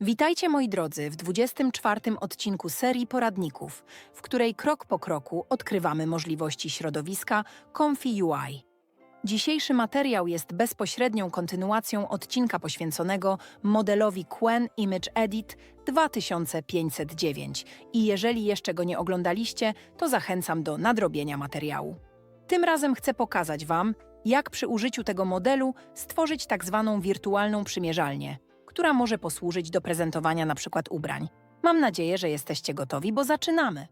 Witajcie moi drodzy w 24 odcinku serii poradników, w której krok po kroku odkrywamy możliwości środowiska Comfy UI. Dzisiejszy materiał jest bezpośrednią kontynuacją odcinka poświęconego modelowi Quen Image Edit 2509 i jeżeli jeszcze go nie oglądaliście, to zachęcam do nadrobienia materiału. Tym razem chcę pokazać Wam, jak przy użyciu tego modelu stworzyć tak zwaną wirtualną przymierzalnię, która może posłużyć do prezentowania na przykład ubrań. Mam nadzieję, że jesteście gotowi, bo zaczynamy.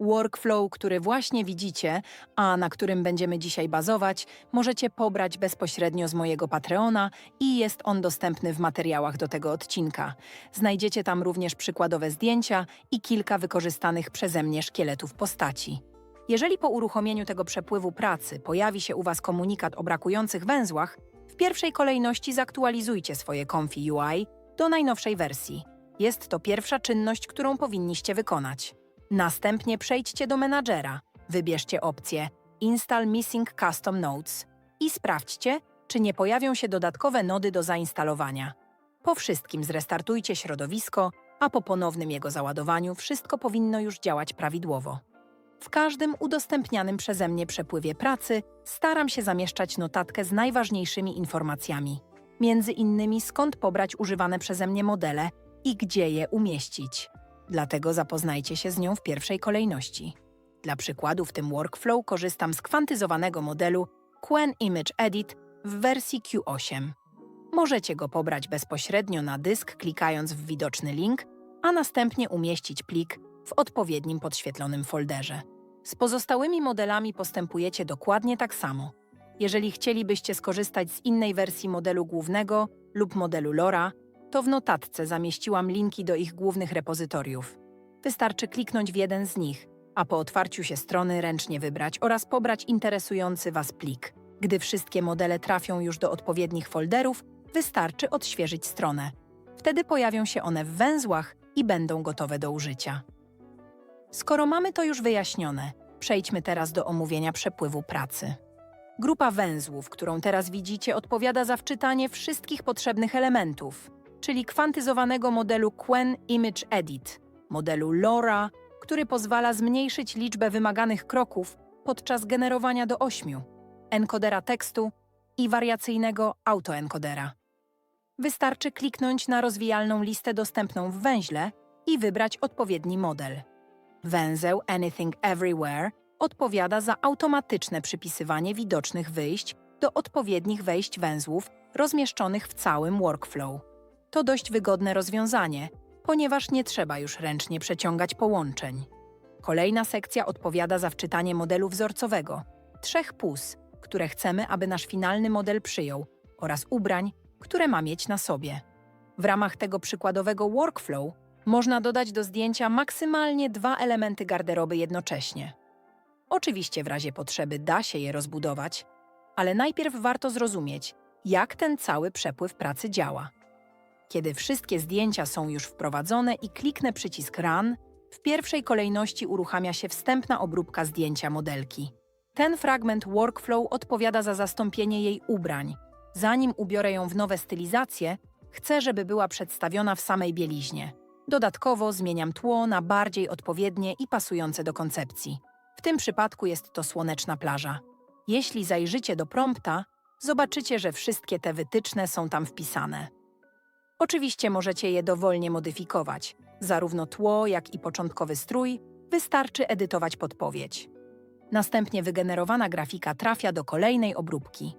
Workflow, który właśnie widzicie, a na którym będziemy dzisiaj bazować, możecie pobrać bezpośrednio z mojego Patreona i jest on dostępny w materiałach do tego odcinka. Znajdziecie tam również przykładowe zdjęcia i kilka wykorzystanych przeze mnie szkieletów postaci. Jeżeli po uruchomieniu tego przepływu pracy pojawi się u Was komunikat o brakujących węzłach, w pierwszej kolejności zaktualizujcie swoje Comfy UI do najnowszej wersji. Jest to pierwsza czynność, którą powinniście wykonać. Następnie przejdźcie do menadżera, wybierzcie opcję Install Missing Custom Nodes i sprawdźcie, czy nie pojawią się dodatkowe nody do zainstalowania. Po wszystkim zrestartujcie środowisko, a po ponownym jego załadowaniu wszystko powinno już działać prawidłowo. W każdym udostępnianym przeze mnie przepływie pracy staram się zamieszczać notatkę z najważniejszymi informacjami, między innymi skąd pobrać używane przeze mnie modele i gdzie je umieścić. Dlatego zapoznajcie się z nią w pierwszej kolejności. Dla przykładu w tym workflow korzystam z kwantyzowanego modelu Quen Image Edit w wersji Q8. Możecie go pobrać bezpośrednio na dysk klikając w widoczny link, a następnie umieścić plik w odpowiednim podświetlonym folderze. Z pozostałymi modelami postępujecie dokładnie tak samo. Jeżeli chcielibyście skorzystać z innej wersji modelu głównego lub modelu LoRa, to w notatce zamieściłam linki do ich głównych repozytoriów. Wystarczy kliknąć w jeden z nich, a po otwarciu się strony ręcznie wybrać oraz pobrać interesujący Was plik. Gdy wszystkie modele trafią już do odpowiednich folderów, wystarczy odświeżyć stronę. Wtedy pojawią się one w węzłach i będą gotowe do użycia. Skoro mamy to już wyjaśnione, przejdźmy teraz do omówienia przepływu pracy. Grupa węzłów, którą teraz widzicie, odpowiada za wczytanie wszystkich potrzebnych elementów, czyli kwantyzowanego modelu Quen Image Edit, modelu LoRa, który pozwala zmniejszyć liczbę wymaganych kroków podczas generowania do 8, enkodera tekstu i wariacyjnego autoenkodera. Wystarczy kliknąć na rozwijalną listę dostępną w węźle i wybrać odpowiedni model. Węzeł Anything Everywhere odpowiada za automatyczne przypisywanie widocznych wyjść do odpowiednich wejść węzłów rozmieszczonych w całym workflow. To dość wygodne rozwiązanie, ponieważ nie trzeba już ręcznie przeciągać połączeń. Kolejna sekcja odpowiada za wczytanie modelu wzorcowego, trzech pus, które chcemy, aby nasz finalny model przyjął, oraz ubrań, które ma mieć na sobie. W ramach tego przykładowego workflow można dodać do zdjęcia maksymalnie dwa elementy garderoby jednocześnie. Oczywiście w razie potrzeby da się je rozbudować, ale najpierw warto zrozumieć, jak ten cały przepływ pracy działa. Kiedy wszystkie zdjęcia są już wprowadzone i kliknę przycisk Run, w pierwszej kolejności uruchamia się wstępna obróbka zdjęcia modelki. Ten fragment workflow odpowiada za zastąpienie jej ubrań. Zanim ubiorę ją w nowe stylizacje, chcę, żeby była przedstawiona w samej bieliźnie. Dodatkowo zmieniam tło na bardziej odpowiednie i pasujące do koncepcji. W tym przypadku jest to słoneczna plaża. Jeśli zajrzycie do prompta, zobaczycie, że wszystkie te wytyczne są tam wpisane. Oczywiście możecie je dowolnie modyfikować. Zarówno tło, jak i początkowy strój wystarczy edytować podpowiedź. Następnie wygenerowana grafika trafia do kolejnej obróbki.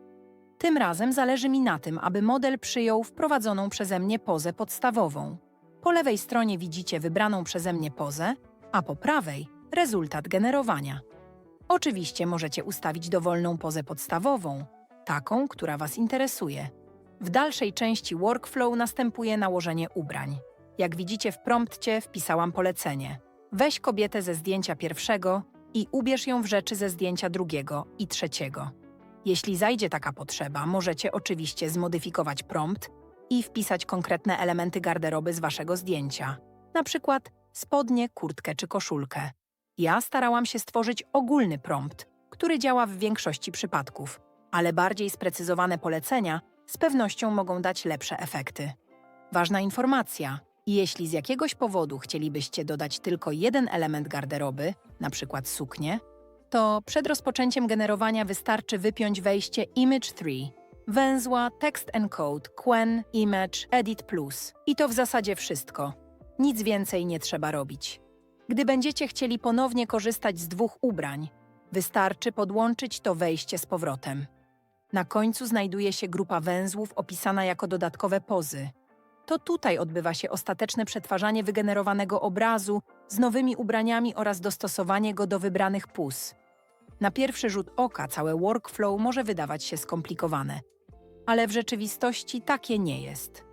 Tym razem zależy mi na tym, aby model przyjął wprowadzoną przeze mnie pozę podstawową. Po lewej stronie widzicie wybraną przeze mnie pozę, a po prawej rezultat generowania. Oczywiście możecie ustawić dowolną pozę podstawową, taką, która Was interesuje. W dalszej części workflow następuje nałożenie ubrań. Jak widzicie w promptcie wpisałam polecenie. Weź kobietę ze zdjęcia pierwszego i ubierz ją w rzeczy ze zdjęcia drugiego i trzeciego. Jeśli zajdzie taka potrzeba, możecie oczywiście zmodyfikować prompt i wpisać konkretne elementy garderoby z waszego zdjęcia, na przykład spodnie, kurtkę czy koszulkę. Ja starałam się stworzyć ogólny prompt, który działa w większości przypadków. ale bardziej sprecyzowane polecenia z pewnością mogą dać lepsze efekty. Ważna informacja. Jeśli z jakiegoś powodu chcielibyście dodać tylko jeden element garderoby, na przykład suknię, to przed rozpoczęciem generowania wystarczy wypiąć wejście Image 3, węzła Text Encode Quen Image Edit Plus. I to w zasadzie wszystko. Nic więcej nie trzeba robić. Gdy będziecie chcieli ponownie korzystać z dwóch ubrań, wystarczy podłączyć to wejście z powrotem. Na końcu znajduje się grupa węzłów opisana jako dodatkowe pozy. To tutaj odbywa się ostateczne przetwarzanie wygenerowanego obrazu z nowymi ubraniami oraz dostosowanie go do wybranych puz. Na pierwszy rzut oka całe workflow może wydawać się skomplikowane, ale w rzeczywistości takie nie jest.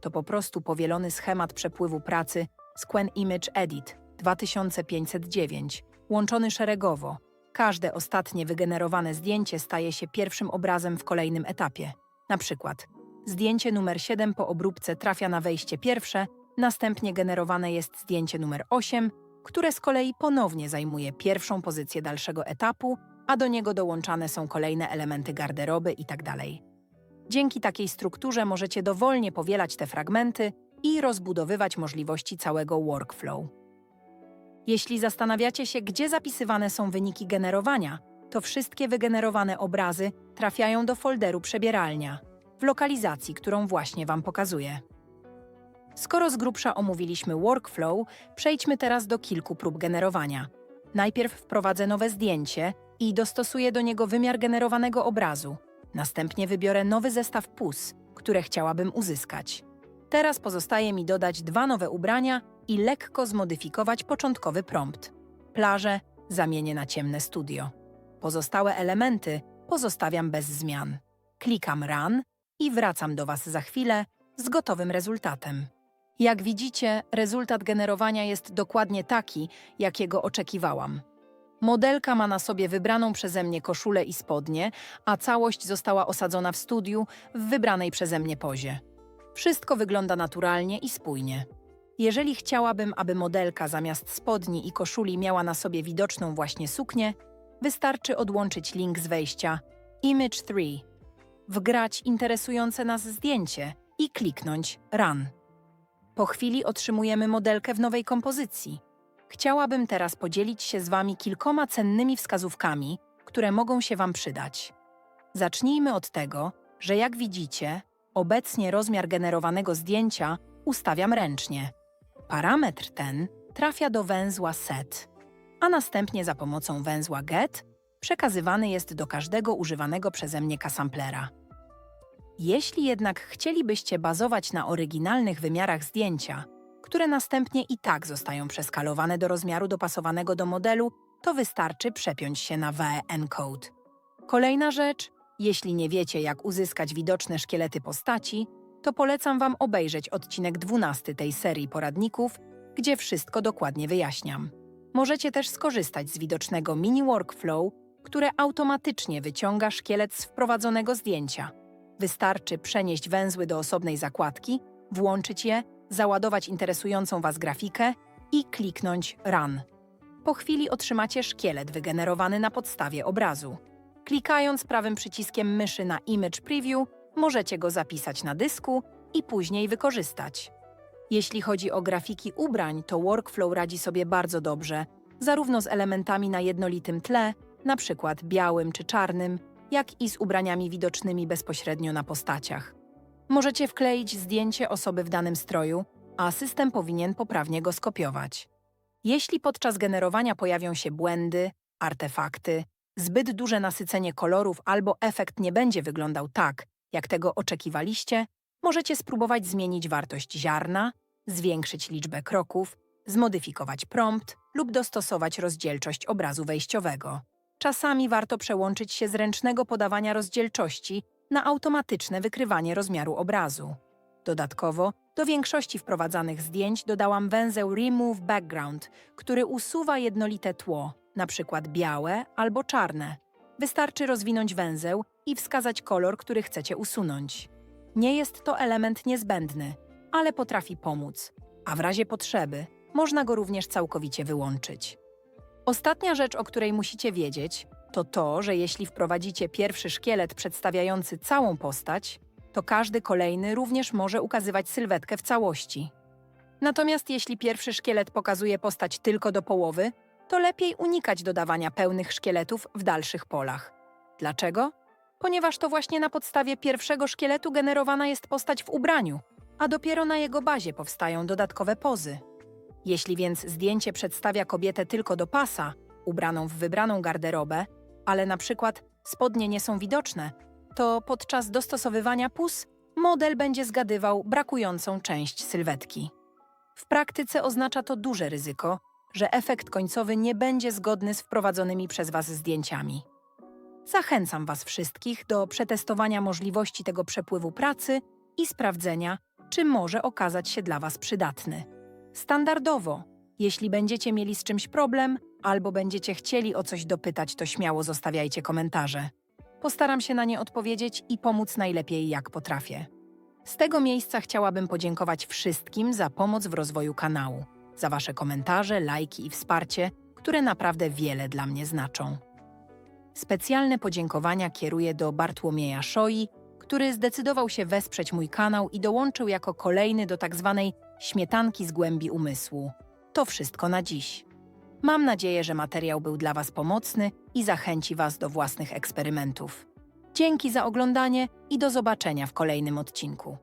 To po prostu powielony schemat przepływu pracy z Quen Image Edit 2509, łączony szeregowo. Każde ostatnie wygenerowane zdjęcie staje się pierwszym obrazem w kolejnym etapie. Na przykład zdjęcie numer 7 po obróbce trafia na wejście pierwsze, następnie generowane jest zdjęcie numer 8, które z kolei ponownie zajmuje pierwszą pozycję dalszego etapu, a do niego dołączane są kolejne elementy garderoby itd. Dzięki takiej strukturze możecie dowolnie powielać te fragmenty i rozbudowywać możliwości całego workflow. Jeśli zastanawiacie się, gdzie zapisywane są wyniki generowania, to wszystkie wygenerowane obrazy trafiają do folderu przebieralnia, w lokalizacji, którą właśnie Wam pokazuję. Skoro z grubsza omówiliśmy workflow, przejdźmy teraz do kilku prób generowania. Najpierw wprowadzę nowe zdjęcie i dostosuję do niego wymiar generowanego obrazu. Następnie wybiorę nowy zestaw puz, które chciałabym uzyskać. Teraz pozostaje mi dodać dwa nowe ubrania i lekko zmodyfikować początkowy prompt. Plaże zamienię na ciemne studio. Pozostałe elementy pozostawiam bez zmian. Klikam Run i wracam do Was za chwilę z gotowym rezultatem. Jak widzicie, rezultat generowania jest dokładnie taki, jakiego oczekiwałam. Modelka ma na sobie wybraną przeze mnie koszulę i spodnie, a całość została osadzona w studiu w wybranej przeze mnie pozie. Wszystko wygląda naturalnie i spójnie. Jeżeli chciałabym, aby modelka zamiast spodni i koszuli miała na sobie widoczną właśnie suknię, wystarczy odłączyć link z wejścia Image 3, wgrać interesujące nas zdjęcie i kliknąć Run. Po chwili otrzymujemy modelkę w nowej kompozycji. Chciałabym teraz podzielić się z Wami kilkoma cennymi wskazówkami, które mogą się Wam przydać. Zacznijmy od tego, że jak widzicie, obecnie rozmiar generowanego zdjęcia ustawiam ręcznie. Parametr ten trafia do węzła set, a następnie za pomocą węzła get przekazywany jest do każdego używanego przeze mnie kasamplera. Jeśli jednak chcielibyście bazować na oryginalnych wymiarach zdjęcia, które następnie i tak zostają przeskalowane do rozmiaru dopasowanego do modelu, to wystarczy przepiąć się na VE Encode. Kolejna rzecz, jeśli nie wiecie, jak uzyskać widoczne szkielety postaci, to polecam Wam obejrzeć odcinek 12 tej serii poradników, gdzie wszystko dokładnie wyjaśniam. Możecie też skorzystać z widocznego mini workflow, które automatycznie wyciąga szkielet z wprowadzonego zdjęcia. Wystarczy przenieść węzły do osobnej zakładki, włączyć je, załadować interesującą Was grafikę i kliknąć Run. Po chwili otrzymacie szkielet wygenerowany na podstawie obrazu. Klikając prawym przyciskiem myszy na Image Preview, możecie go zapisać na dysku i później wykorzystać. Jeśli chodzi o grafiki ubrań, to workflow radzi sobie bardzo dobrze, zarówno z elementami na jednolitym tle, przykład białym czy czarnym, jak i z ubraniami widocznymi bezpośrednio na postaciach. Możecie wkleić zdjęcie osoby w danym stroju, a system powinien poprawnie go skopiować. Jeśli podczas generowania pojawią się błędy, artefakty, zbyt duże nasycenie kolorów albo efekt nie będzie wyglądał tak, jak tego oczekiwaliście, możecie spróbować zmienić wartość ziarna, zwiększyć liczbę kroków, zmodyfikować prompt lub dostosować rozdzielczość obrazu wejściowego. Czasami warto przełączyć się z ręcznego podawania rozdzielczości na automatyczne wykrywanie rozmiaru obrazu. Dodatkowo, do większości wprowadzanych zdjęć dodałam węzeł Remove Background, który usuwa jednolite tło, np. białe albo czarne. Wystarczy rozwinąć węzeł i wskazać kolor, który chcecie usunąć. Nie jest to element niezbędny, ale potrafi pomóc, a w razie potrzeby można go również całkowicie wyłączyć. Ostatnia rzecz, o której musicie wiedzieć, to to, że jeśli wprowadzicie pierwszy szkielet przedstawiający całą postać, to każdy kolejny również może ukazywać sylwetkę w całości. Natomiast jeśli pierwszy szkielet pokazuje postać tylko do połowy, to lepiej unikać dodawania pełnych szkieletów w dalszych polach. Dlaczego? Ponieważ to właśnie na podstawie pierwszego szkieletu generowana jest postać w ubraniu, a dopiero na jego bazie powstają dodatkowe pozy. Jeśli więc zdjęcie przedstawia kobietę tylko do pasa, ubraną w wybraną garderobę, ale na przykład spodnie nie są widoczne, to podczas dostosowywania pus model będzie zgadywał brakującą część sylwetki. W praktyce oznacza to duże ryzyko, że efekt końcowy nie będzie zgodny z wprowadzonymi przez Was zdjęciami. Zachęcam Was wszystkich do przetestowania możliwości tego przepływu pracy i sprawdzenia, czy może okazać się dla Was przydatny. Standardowo, jeśli będziecie mieli z czymś problem albo będziecie chcieli o coś dopytać, to śmiało zostawiajcie komentarze. Postaram się na nie odpowiedzieć i pomóc najlepiej jak potrafię. Z tego miejsca chciałabym podziękować wszystkim za pomoc w rozwoju kanału, za Wasze komentarze, lajki i wsparcie, które naprawdę wiele dla mnie znaczą. Specjalne podziękowania kieruję do Bartłomieja Szoi, który zdecydował się wesprzeć mój kanał i dołączył jako kolejny do tak zwanej śmietanki z głębi umysłu. To wszystko na dziś. Mam nadzieję, że materiał był dla Was pomocny i zachęci Was do własnych eksperymentów. Dzięki za oglądanie i do zobaczenia w kolejnym odcinku.